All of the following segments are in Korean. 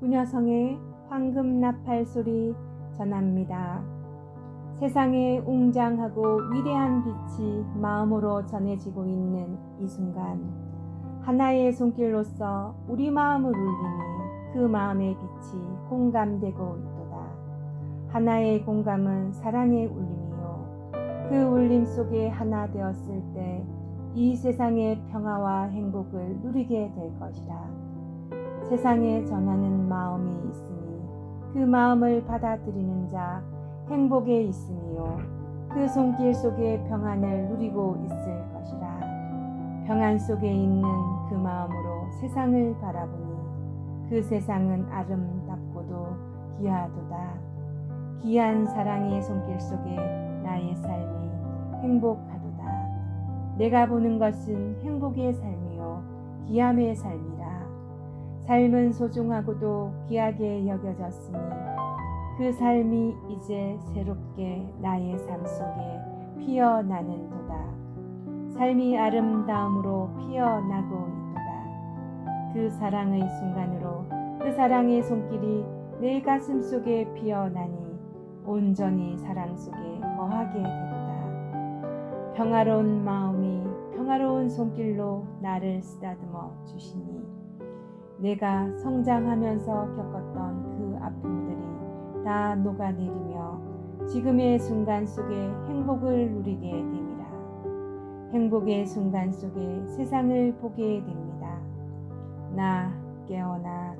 부녀성의 황금 나팔 소리 전합니다. 세상에 웅장하고 위대한 빛이 마음으로 전해지고 있는 이 순간 하나의 손길로서 우리 마음을 울리니 그 마음의 빛이 공감되고 있도다. 하나의 공감은 사랑의 울림이요. 그 울림 속에 하나 되었을 때 이 세상의 평화와 행복을 누리게 될 것이라. 세상에 전하는 마음이 있으니 그 마음을 받아들이는 자 행복에 있으니요. 그 손길 속에 평안을 누리고 있을 것이라. 평안 속에 있는 그 마음으로 세상을 바라보니 그 세상은 아름답고도 귀하도다. 귀한 사랑의 손길 속에 나의 삶이 행복하도다. 내가 보는 것은 행복의 삶이요. 귀함의 삶이라. 삶은 소중하고도 귀하게 여겨졌으니 그 삶이 이제 새롭게 나의 삶 속에 피어나는 도다. 삶이 아름다움으로 피어나고 있도다. 그 사랑의 순간으로 그 사랑의 손길이 내 가슴 속에 피어나니 온전히 사랑 속에 거하게 되도다. 평화로운 마음이 평화로운 손길로 나를 쓰다듬어 주시니 내가 성장하면서 겪었던 그 아픔들이 다 녹아내리며 지금의 순간 속에 행복을 누리게 됩니다. 행복의 순간 속에 세상을 보게 됩니다. 나 깨어나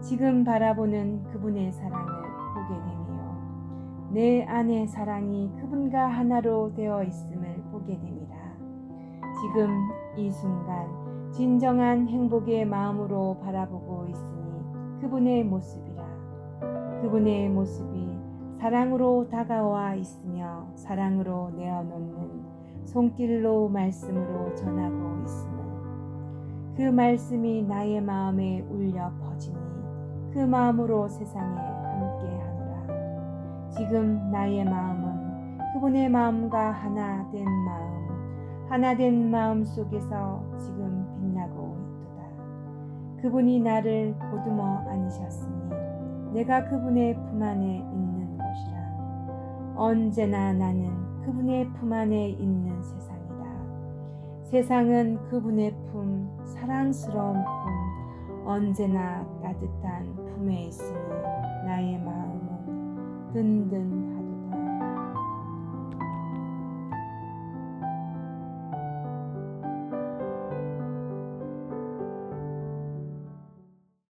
지금 바라보는 그분의 사랑을 보게 되며 내 안의 사랑이 그분과 하나로 되어 있음을 보게 됩니다. 지금 이 순간 진정한 행복의 마음으로 바라보고 있으니 그분의 모습이라. 그분의 모습이 사랑으로 다가와 있으며 사랑으로 내어놓는 손길로 말씀으로 전하고 있음을 그 말씀이 나의 마음에 울려 퍼지니 그 마음으로 세상에 함께 하노라. 지금 나의 마음은 그분의 마음과 하나 된 마음 하나 된 마음 속에서 지금 그분이 나를 보듬어 안으셨으니 내가 그분의 품 안에 있는 것이라 언제나 나는 그분의 품 안에 있는 세상이다. 세상은 그분의 품, 사랑스러운 품, 언제나 따뜻한 품에 있으니 나의 마음은 든든하다.